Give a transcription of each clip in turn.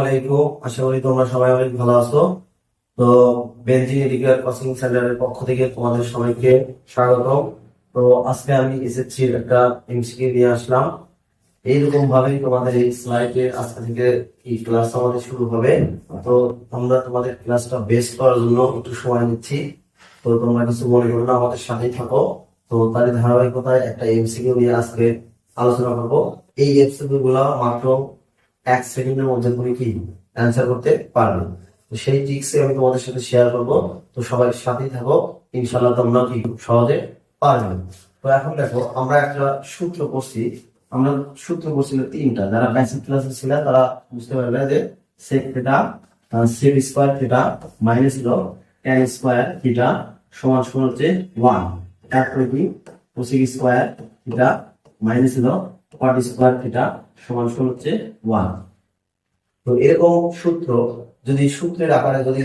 আলাইকুম। আশা করি তোমরা সবাই অনেক ভালো আছো। তো পক্ষ থেকে তোমাদের সবাইকে তো আজকে আমি নিয়ে আসলাম। এইরকম তোমাদের এই আজকে থেকে ক্লাস আমাদের শুরু হবে। তো আমরা তোমাদের ক্লাসটা বেস্ট করার জন্য একটু সময় নিচ্ছি। তো তোমরা কিছু মনে করো না, আমাদের সাথেই থাকো। তো তার ধারাবাহিকতায় একটা এমসিকিউ নিয়ে আজকে আলোচনা করব। এই এমসিকিউ গুলা মাত্র এক সেকেন্ডের মধ্যে তুমি কি অ্যান্সার করতে পারবে? তো সেই ট্রিক্স আমি তোমাদের সাথে শেয়ার করব। তো সবাই সাথেই থাকো। ইনশাল্লাহ তোমরা কি খুব সহজে পারবে। তো এখন দেখো, আমরা একটা সূত্র করছি আমরা সূত্র করছিল তিনটা। যারা বেসিক ক্লাসে ছিল তারা বুঝতে পারবে যে sec theta sec square theta minus হলো টেন স্কোয়ার থিটা সমান সমান হচ্ছে ওয়ান তারপরে কি? কোসিক স্কোয়ার থিটা মাইনাস হলো কট স্কোয়ার থিটা সমান সমান হচ্ছে ওয়ান তো এরকম সূত্র যদি সূত্রের আকারে যদি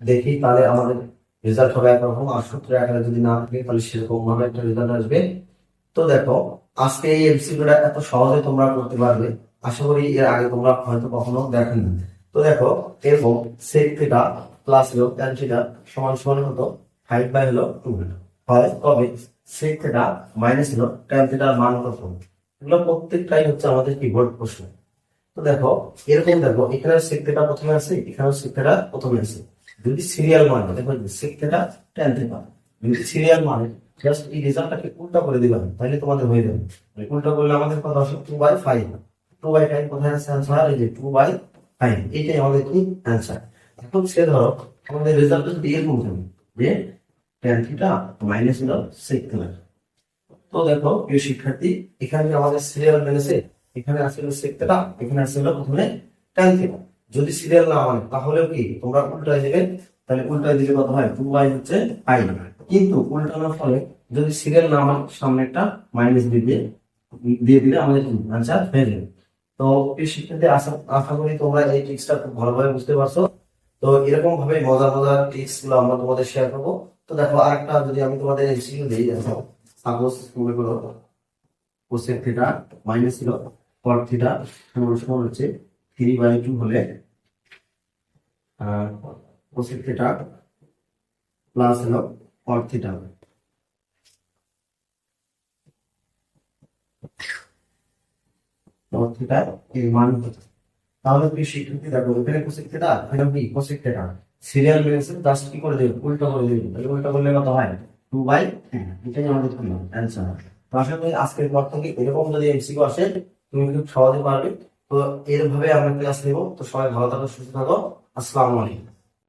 দেখি, তাহলে আমাদের রেজাল্ট হবে একরকম আর সূত্রের আকারে যদি না থাকে, তাহলে সেরকম ভাবে একটা রেজাল্ট আসবে। তো দেখো, আজকে এই এমসিকিউটা এত সহজে তোমরা করতে পারবে। আশা করি এর আগে তোমরা হয়তো কখনো দেখেনি তো দেখো, এরকম সেক থিটা প্লাস হলো ট্যান থিটা সমান সমান হতো ফাইভ বাই হলো টু হয় তবে সেক থিটা মাইনাস হলো ট্যান থিটার মান কত? এগুলো প্রত্যেকটাই হচ্ছে আমাদের কি কিবোর্ড প্রশ্ন। তো দেখো, এরকম দেখো, এখানে সেক্টেটা প্রথমে আছে এখানে সেক্টেটা প্রথমে আছে। যদি সিরিয়াল মানে দেখো সেক্টেটা টেন থেকে যদি সিরিয়াল মানে জাস্ট এই রেজাল্টটাকে উল্টা করে দিলাম তাহলে তোমাদের হয়ে যাবে। উল্টা করলে আমাদের কথা আসে? Two by five two by five কোথায় আছে অ্যান্সার এই যে টু বাই ফাইভ এইটাই আমাদের কি অ্যান্সার এখন সে ধরো, আমাদের রেজাল্ট যদি এরকম থাকবে যে টেন থিটা মাইনাস হলো সেক তো দেখো, প্রিয় শিক্ষার্থী, এখানে আমাদের সিরিয়াল মেনেছে এখানে আসলে সেক্টরটা এখানে আসলে প্রথমে টেন থিটা যদি সিরিয়াল না মানে তাহলেও কি, তোমরা উল্টায় দেবে, তাহলে উল্টায় দিলে কত হয়? টু বাই হচ্ছে ফাইভ কিন্তু উল্টানোর ফলে যদি সিরিয়াল না মানে সামনে একটা মাইনাস দিয়ে দিয়ে দিলে আমাদের আনসার হয়ে যাবে। তো প্রিয় শিক্ষার্থী, আশা আশা করি তোমরা এই ট্রিক্সটা খুব ভালোভাবে বুঝতে পারছ। তো এরকম ভাবে মজার মজার ট্রিক্সগুলো আমরা তোমাদের শেয়ার করব। তো দেখো, আরেকটা যদি আমি তোমাদের এমসিকিউ দিই, দেখো। সাপোজ মনে করো কোসেক থিটা মাইনাস ছিল কট থিটা সমান সমান হচ্ছে থ্রি বাই টু হলে কোসেক থিটা প্লাস হলো কট থিটা হবে তাহলে তুমি শিক্ষার্থী দেখো এখানে কোসেক থিটা এখানে কি? কোসেক থিটা সিরিয়াল মেরেছে জাস্ট কি করে দেবে? উল্টো করে দেবে। উল্টো করলে কত হয়? টু বাই এটাই আমাদের অ্যান্সার তো আশা করি আজকের পর থেকে এরকম যদি এমসিকিউ আসে, তুমি খুব সহজে পারবে। তো এরভাবে আমরা ক্লাস নেব। তো সবাই ভালো থাকো, সুস্থ থাকো। আসসালামু আলাইকুম।